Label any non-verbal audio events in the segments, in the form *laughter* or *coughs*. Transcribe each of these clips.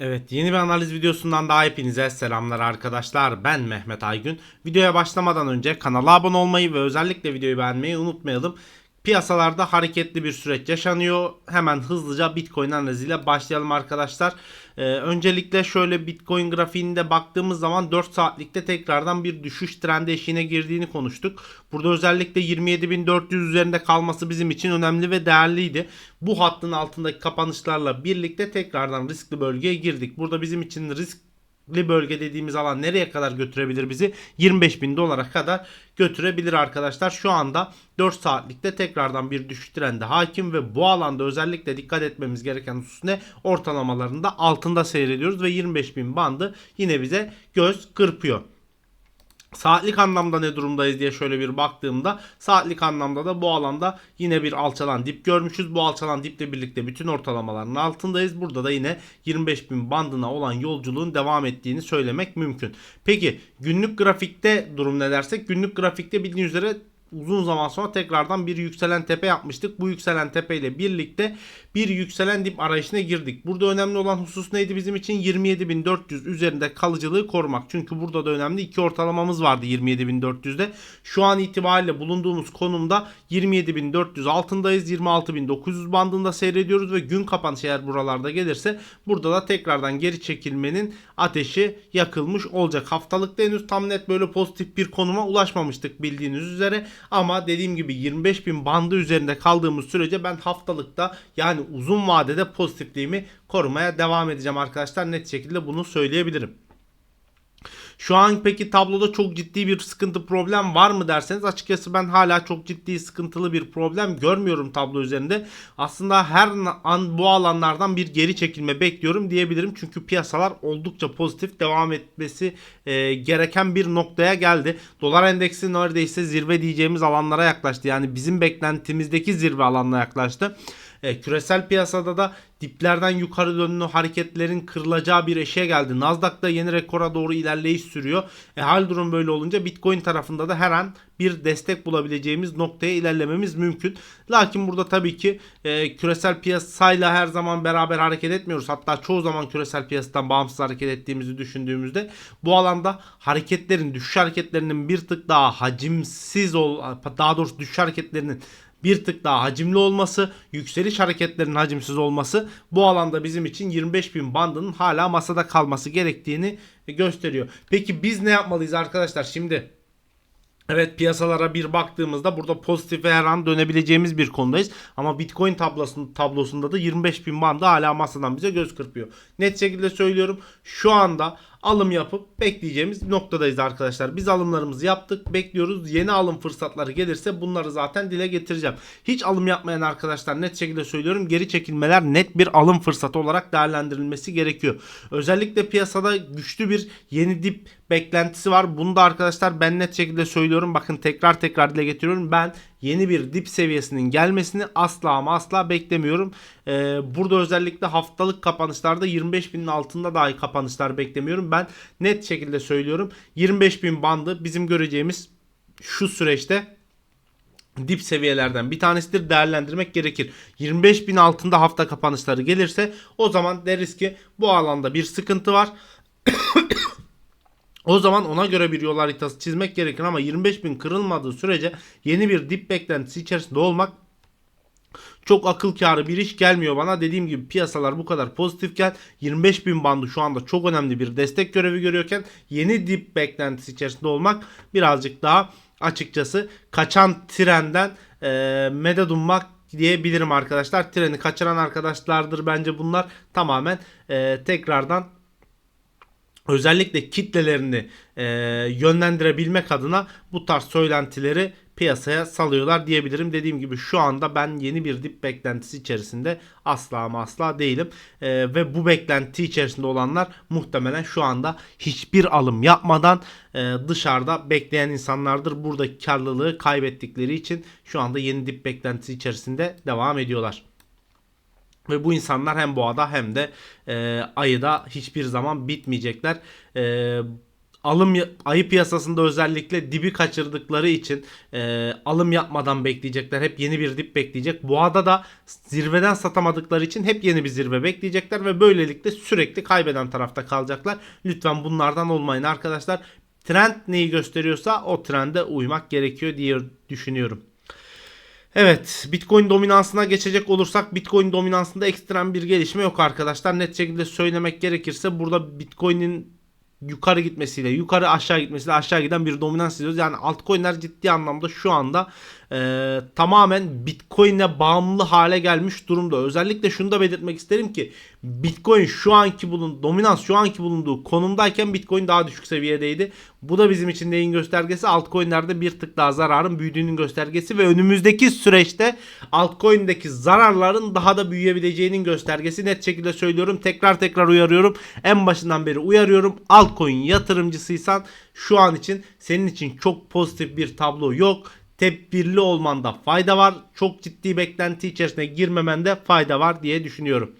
Evet yeni bir analiz videosundan daha hepinize selamlar arkadaşlar. Ben Mehmet Aygün. Videoya başlamadan önce kanala abone olmayı ve özellikle videoyu beğenmeyi unutmayalım. Piyasalarda hareketli bir süreç yaşanıyor. Hemen hızlıca Bitcoin analiziyle başlayalım arkadaşlar. Ee, öncelikle şöyle Bitcoin grafiğinde baktığımız zaman 4 saatlikte tekrardan bir düşüş trendi eşiğine girdiğini konuştuk. Burada özellikle 27.400 üzerinde kalması bizim için önemli ve değerliydi. Bu hattın altındaki kapanışlarla birlikte tekrardan riskli bölgeye girdik. Burada bizim için risk riskli bölge dediğimiz alan nereye kadar götürebilir bizi? 25 bin dolara kadar götürebilir arkadaşlar. Şu anda 4 saatlikte tekrardan bir düşüş trendi hakim ve bu alanda özellikle dikkat etmemiz gereken husus ne? Ortalamalarında altında seyrediyoruz ve 25 bin bandı yine bize göz kırpıyor. Saatlik anlamda ne durumdayız diye şöyle bir baktığımda saatlik anlamda da bu alanda yine bir alçalan dip görmüşüz. Bu alçalan diple birlikte bütün ortalamaların altındayız. Burada da yine 25 bin bandına olan yolculuğun devam ettiğini söylemek mümkün. Peki günlük grafikte durum ne dersek? Günlük grafikte bildiğiniz üzere uzun zaman sonra tekrardan bir yükselen tepe yapmıştık. Bu yükselen tepe ile birlikte bir yükselen dip arayışına girdik. Burada önemli olan husus neydi bizim için? 27.400 üzerinde kalıcılığı korumak. Çünkü burada da önemli iki ortalamamız vardı 27.400'de. Şu an itibariyle bulunduğumuz konumda 27.400 altındayız. 26.900 bandında seyrediyoruz ve gün kapanışı eğer buralarda gelirse burada da tekrardan geri çekilmenin ateşi yakılmış olacak. Haftalıkta henüz tam net böyle pozitif bir konuma ulaşmamıştık bildiğiniz üzere. Ama dediğim gibi 25.000 bandı üzerinde kaldığımız sürece ben haftalıkta yani uzun vadede pozitifliğimi korumaya devam edeceğim arkadaşlar. Net şekilde bunu söyleyebilirim. Şu an peki tabloda çok ciddi bir sıkıntı problem var mı derseniz açıkçası ben hala çok ciddi sıkıntılı bir problem görmüyorum tablo üzerinde. Aslında her an bu alanlardan bir geri çekilme bekliyorum diyebilirim. Çünkü piyasalar oldukça pozitif devam etmesi e, gereken bir noktaya geldi. Dolar endeksi neredeyse zirve diyeceğimiz alanlara yaklaştı. Yani bizim beklentimizdeki zirve alanına yaklaştı. E, küresel piyasada da diplerden yukarı dönlü hareketlerin kırılacağı bir eşiğe geldi. Nasdaq'ta yeni rekora doğru ilerleyiş sürüyor. E, hal durum böyle olunca Bitcoin tarafında da her an bir destek bulabileceğimiz noktaya ilerlememiz mümkün. Lakin burada tabii ki e, küresel piyasayla her zaman beraber hareket etmiyoruz. Hatta çoğu zaman küresel piyasadan bağımsız hareket ettiğimizi düşündüğümüzde bu alanda hareketlerin, düşüş hareketlerinin bir tık daha hacimsiz ol, daha doğrusu düşüş hareketlerinin bir tık daha hacimli olması, yükseliş hareketlerinin hacimsiz olması bu alanda bizim için 25 bin bandının hala masada kalması gerektiğini gösteriyor. Peki biz ne yapmalıyız arkadaşlar? Şimdi Evet piyasalara bir baktığımızda burada pozitif her an dönebileceğimiz bir konudayız. Ama Bitcoin tablosunda, tablosunda da 25 bin bandı hala masadan bize göz kırpıyor. Net şekilde söylüyorum şu anda alım yapıp bekleyeceğimiz noktadayız arkadaşlar. Biz alımlarımızı yaptık bekliyoruz. Yeni alım fırsatları gelirse bunları zaten dile getireceğim. Hiç alım yapmayan arkadaşlar net şekilde söylüyorum geri çekilmeler net bir alım fırsatı olarak değerlendirilmesi gerekiyor. Özellikle piyasada güçlü bir yeni dip beklentisi var. Bunu da arkadaşlar ben net şekilde söylüyorum. Bakın tekrar tekrar dile getiriyorum. Ben yeni bir dip seviyesinin gelmesini asla ama asla beklemiyorum. Ee, burada özellikle haftalık kapanışlarda 25 binin altında dahi kapanışlar beklemiyorum. Ben net şekilde söylüyorum. 25 bin bandı bizim göreceğimiz şu süreçte dip seviyelerden bir tanesidir değerlendirmek gerekir. 25 bin altında hafta kapanışları gelirse o zaman deriz ki bu alanda bir sıkıntı var. *coughs* O zaman ona göre bir yol haritası çizmek gerekir ama 25 bin kırılmadığı sürece yeni bir dip beklentisi içerisinde olmak çok akıl kârı bir iş gelmiyor bana. Dediğim gibi piyasalar bu kadar pozitifken 25 bin bandı şu anda çok önemli bir destek görevi görüyorken yeni dip beklentisi içerisinde olmak birazcık daha açıkçası kaçan trenden e, medet ummak diyebilirim arkadaşlar. Treni kaçıran arkadaşlardır bence bunlar tamamen e, tekrardan özellikle kitlelerini e, yönlendirebilmek adına bu tarz söylentileri piyasaya salıyorlar diyebilirim. Dediğim gibi şu anda ben yeni bir dip beklentisi içerisinde asla ama asla değilim. E, ve bu beklenti içerisinde olanlar muhtemelen şu anda hiçbir alım yapmadan e, dışarıda bekleyen insanlardır. Buradaki karlılığı kaybettikleri için şu anda yeni dip beklentisi içerisinde devam ediyorlar. Ve bu insanlar hem boğada hem de e, ayıda hiçbir zaman bitmeyecekler. E, alım ayı piyasasında özellikle dibi kaçırdıkları için e, alım yapmadan bekleyecekler. Hep yeni bir dip bekleyecek. Boğada da zirveden satamadıkları için hep yeni bir zirve bekleyecekler ve böylelikle sürekli kaybeden tarafta kalacaklar. Lütfen bunlardan olmayın arkadaşlar. Trend neyi gösteriyorsa o trende uymak gerekiyor diye düşünüyorum. Evet Bitcoin dominansına geçecek olursak Bitcoin dominansında ekstrem bir gelişme yok arkadaşlar. Net şekilde söylemek gerekirse burada Bitcoin'in yukarı gitmesiyle yukarı aşağı gitmesiyle aşağı giden bir dominans izliyoruz. Yani altcoin'ler ciddi anlamda şu anda e, tamamen Bitcoin'e bağımlı hale gelmiş durumda. Özellikle şunu da belirtmek isterim ki Bitcoin şu anki bulun dominans şu anki bulunduğu konumdayken Bitcoin daha düşük seviyedeydi. Bu da bizim için neyin göstergesi? Altcoin'lerde bir tık daha zararın büyüdüğünün göstergesi ve önümüzdeki süreçte altcoin'deki zararların daha da büyüyebileceğinin göstergesi. Net şekilde söylüyorum. Tekrar tekrar uyarıyorum. En başından beri uyarıyorum. Altcoin yatırımcısıysan şu an için senin için çok pozitif bir tablo yok tedbirli olmanda fayda var. Çok ciddi beklenti içerisine girmemende fayda var diye düşünüyorum.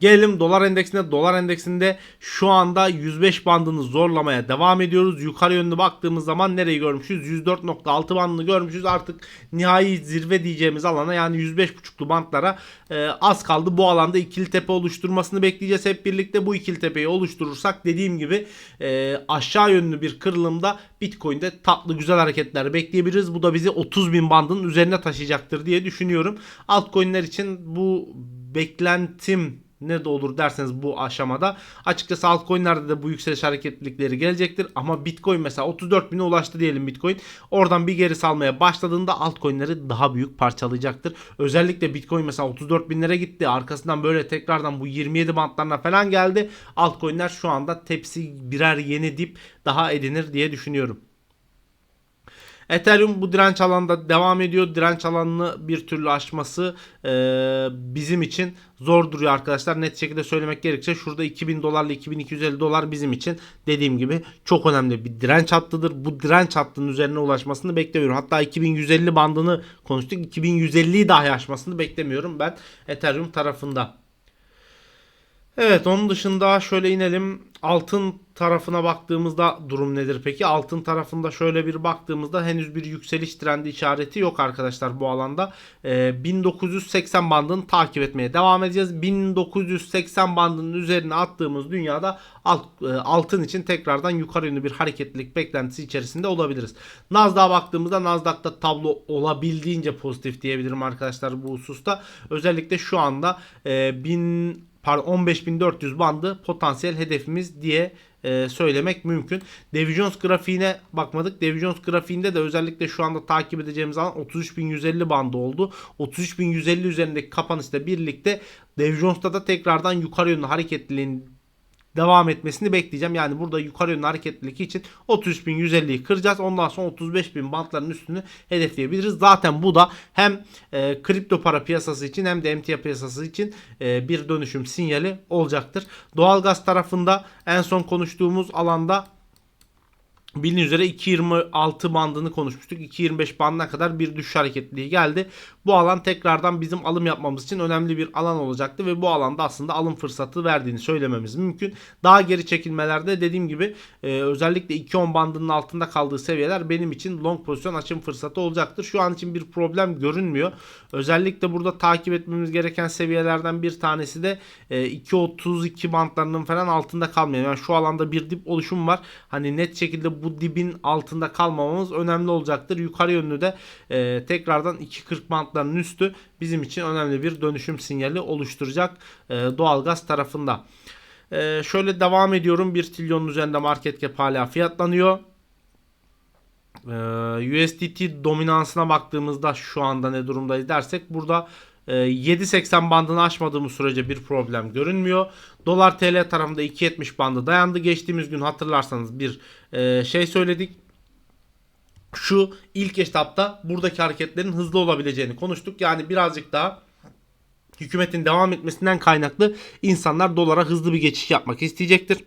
Gelelim dolar endeksine. Dolar endeksinde şu anda 105 bandını zorlamaya devam ediyoruz. Yukarı yönlü baktığımız zaman nereyi görmüşüz? 104.6 bandını görmüşüz. Artık nihai zirve diyeceğimiz alana yani 105.5'lu bantlara e, az kaldı. Bu alanda ikili tepe oluşturmasını bekleyeceğiz. Hep birlikte bu ikili tepeyi oluşturursak dediğim gibi e, aşağı yönlü bir kırılımda Bitcoin'de tatlı güzel hareketler bekleyebiliriz. Bu da bizi 30 bin bandının üzerine taşıyacaktır diye düşünüyorum. Altcoin'ler için bu beklentim ne de olur derseniz bu aşamada. Açıkçası altcoin'lerde de bu yükseliş hareketlilikleri gelecektir. Ama Bitcoin mesela 34 bine ulaştı diyelim Bitcoin. Oradan bir geri salmaya başladığında altcoin'leri daha büyük parçalayacaktır. Özellikle Bitcoin mesela 34 binlere gitti. Arkasından böyle tekrardan bu 27 bantlarına falan geldi. Altcoin'ler şu anda tepsi birer yeni dip daha edinir diye düşünüyorum. Ethereum bu direnç alanında devam ediyor. Direnç alanını bir türlü aşması e, bizim için zor duruyor arkadaşlar. Net şekilde söylemek gerekirse şurada 2000 dolarla 2250 dolar bizim için dediğim gibi çok önemli bir direnç hattıdır. Bu direnç hattının üzerine ulaşmasını beklemiyorum. Hatta 2150 bandını konuştuk. 2150'yi dahi aşmasını beklemiyorum ben Ethereum tarafında. Evet onun dışında şöyle inelim. Altın tarafına baktığımızda durum nedir peki? Altın tarafında şöyle bir baktığımızda henüz bir yükseliş trendi işareti yok arkadaşlar bu alanda. Ee, 1980 bandını takip etmeye devam edeceğiz. 1980 bandının üzerine attığımız dünyada alt, e, altın için tekrardan yukarı yönlü bir hareketlilik beklentisi içerisinde olabiliriz. Nasdaq'a baktığımızda Nasdaq'ta tablo olabildiğince pozitif diyebilirim arkadaşlar bu hususta. Özellikle şu anda e, 1000 pardon 15.400 bandı potansiyel hedefimiz diye e, söylemek mümkün. Dow Jones grafiğine bakmadık. Dow Jones grafiğinde de özellikle şu anda takip edeceğimiz alan 33.150 bandı oldu. 33.150 üzerindeki kapanışla birlikte Dow Jones'ta da tekrardan yukarı yönlü hareketliliğin devam etmesini bekleyeceğim. Yani burada yukarı yönlü hareketlilik için 33.150'yi kıracağız. Ondan sonra 35.000 bantların üstünü hedefleyebiliriz. Zaten bu da hem e, kripto para piyasası için hem de emtia piyasası için e, bir dönüşüm sinyali olacaktır. Doğalgaz tarafında en son konuştuğumuz alanda Bildiğiniz üzere 2.26 bandını konuşmuştuk. 2.25 bandına kadar bir düşüş hareketliliği geldi. Bu alan tekrardan bizim alım yapmamız için önemli bir alan olacaktı ve bu alanda aslında alım fırsatı verdiğini söylememiz mümkün. Daha geri çekilmelerde dediğim gibi e, özellikle 2.10 bandının altında kaldığı seviyeler benim için long pozisyon açım fırsatı olacaktır. Şu an için bir problem görünmüyor. Özellikle burada takip etmemiz gereken seviyelerden bir tanesi de e, 2.32 bandlarının falan altında kalmıyor. Yani şu alanda bir dip oluşum var. Hani net şekilde bu dibin altında kalmamamız önemli olacaktır. Yukarı yönlü de e, tekrardan 2.40 bantlarının üstü bizim için önemli bir dönüşüm sinyali oluşturacak e, doğalgaz tarafında. E, şöyle devam ediyorum. 1 trilyonun üzerinde market cap hala fiyatlanıyor. E, USDT dominansına baktığımızda şu anda ne durumdayız dersek burada 7.80 bandını aşmadığımız sürece bir problem görünmüyor. Dolar TL tarafında 2.70 bandı dayandı. Geçtiğimiz gün hatırlarsanız bir e, şey söyledik. Şu ilk etapta buradaki hareketlerin hızlı olabileceğini konuştuk. Yani birazcık daha hükümetin devam etmesinden kaynaklı insanlar dolara hızlı bir geçiş yapmak isteyecektir.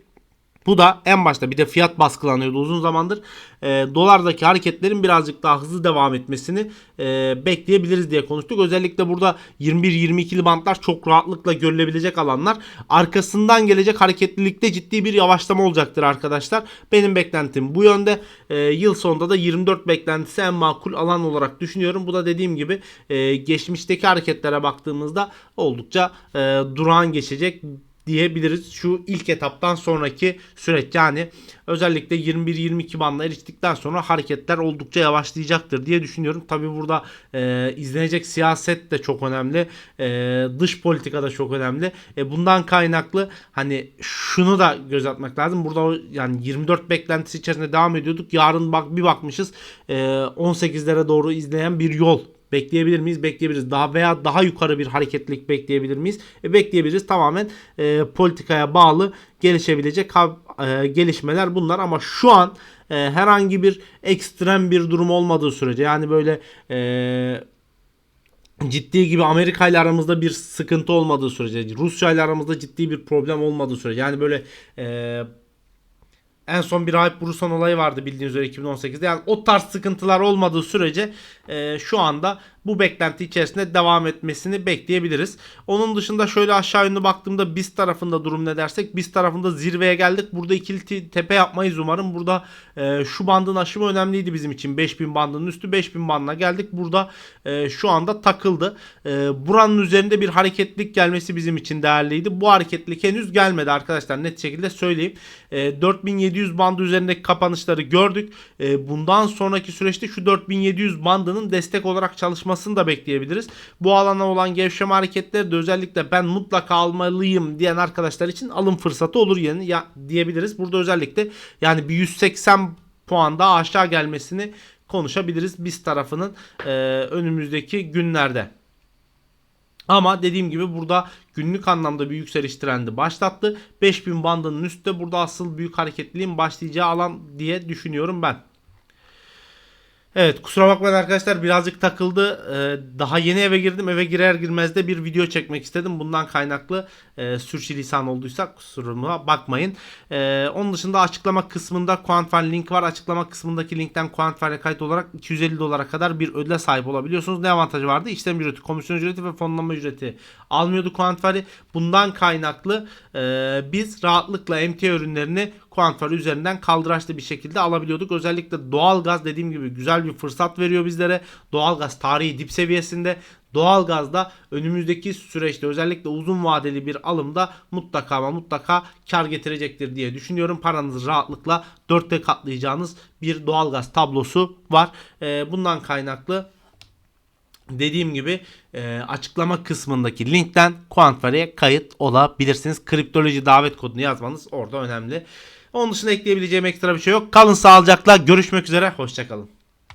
Bu da en başta bir de fiyat baskılanıyordu uzun zamandır. E, dolardaki hareketlerin birazcık daha hızlı devam etmesini e, bekleyebiliriz diye konuştuk. Özellikle burada 21-22'li bantlar çok rahatlıkla görülebilecek alanlar. Arkasından gelecek hareketlilikte ciddi bir yavaşlama olacaktır arkadaşlar. Benim beklentim bu yönde. E, yıl sonunda da 24 beklentisi en makul alan olarak düşünüyorum. Bu da dediğim gibi e, geçmişteki hareketlere baktığımızda oldukça e, durağan geçecek diyebiliriz. Şu ilk etaptan sonraki süreç. Yani özellikle 21-22 bandına eriştikten sonra hareketler oldukça yavaşlayacaktır diye düşünüyorum. Tabi burada e, izlenecek siyaset de çok önemli. E, dış politika da çok önemli. E, bundan kaynaklı hani şunu da göz atmak lazım. Burada yani 24 beklentisi içerisinde devam ediyorduk. Yarın bak bir bakmışız e, 18'lere doğru izleyen bir yol Bekleyebilir miyiz? Bekleyebiliriz. Daha veya daha yukarı bir hareketlilik bekleyebilir miyiz? E, bekleyebiliriz. Tamamen e, politikaya bağlı gelişebilecek e, gelişmeler bunlar ama şu an e, herhangi bir ekstrem bir durum olmadığı sürece yani böyle e, ciddi gibi Amerika ile aramızda bir sıkıntı olmadığı sürece Rusya ile aramızda ciddi bir problem olmadığı sürece yani böyle e, en son bir Rahip Burusan olayı vardı bildiğiniz üzere 2018'de. Yani o tarz sıkıntılar olmadığı sürece e, şu anda bu beklenti içerisinde devam etmesini bekleyebiliriz. Onun dışında şöyle aşağı yönlü baktığımda biz tarafında durum ne dersek biz tarafında zirveye geldik. Burada ikili te- tepe yapmayız umarım. Burada e, şu bandın aşımı önemliydi bizim için. 5000 bandının üstü 5000 bandına geldik. Burada e, şu anda takıldı. E, buranın üzerinde bir hareketlilik gelmesi bizim için değerliydi. Bu hareketlilik henüz gelmedi arkadaşlar. Net şekilde söyleyeyim. E, 4700 bandı üzerindeki kapanışları gördük. E, bundan sonraki süreçte şu 4700 bandının destek olarak çalışmasını da bekleyebiliriz. Bu alana olan gevşeme hareketleri de özellikle ben mutlaka almalıyım diyen arkadaşlar için alım fırsatı olur yani ya, diyebiliriz. Burada özellikle yani bir 180 puan daha aşağı gelmesini konuşabiliriz biz tarafının e, önümüzdeki günlerde. Ama dediğim gibi burada günlük anlamda bir yükseliş trendi başlattı. 5000 bandının üstte burada asıl büyük hareketliliğin başlayacağı alan diye düşünüyorum ben. Evet kusura bakmayın arkadaşlar birazcık takıldı. Ee, daha yeni eve girdim. Eve girer girmez de bir video çekmek istedim. Bundan kaynaklı e, sürçülisan olduysa kusuruma bakmayın. Ee, onun dışında açıklama kısmında Quantfire link var. Açıklama kısmındaki linkten Quantfire'e kayıt olarak 250 dolara kadar bir ödüle sahip olabiliyorsunuz. Ne avantajı vardı? İşlem ücreti, komisyon ücreti ve fonlama ücreti almıyordu Quantfire. Bundan kaynaklı e, biz rahatlıkla emtia ürünlerini Quantfire üzerinden kaldıraçlı bir şekilde alabiliyorduk. Özellikle doğalgaz dediğim gibi güzel bir fırsat veriyor bizlere. Doğalgaz tarihi dip seviyesinde. Doğalgazda önümüzdeki süreçte özellikle uzun vadeli bir alımda mutlaka ama mutlaka kar getirecektir diye düşünüyorum. Paranızı rahatlıkla dörtte katlayacağınız bir doğalgaz tablosu var. Ee, bundan kaynaklı Dediğim gibi e, açıklama kısmındaki linkten Quantvare'ye kayıt olabilirsiniz. Kriptoloji davet kodunu yazmanız orada önemli. Onun dışında ekleyebileceğim ekstra bir şey yok. Kalın sağlıcakla görüşmek üzere. Hoşçakalın.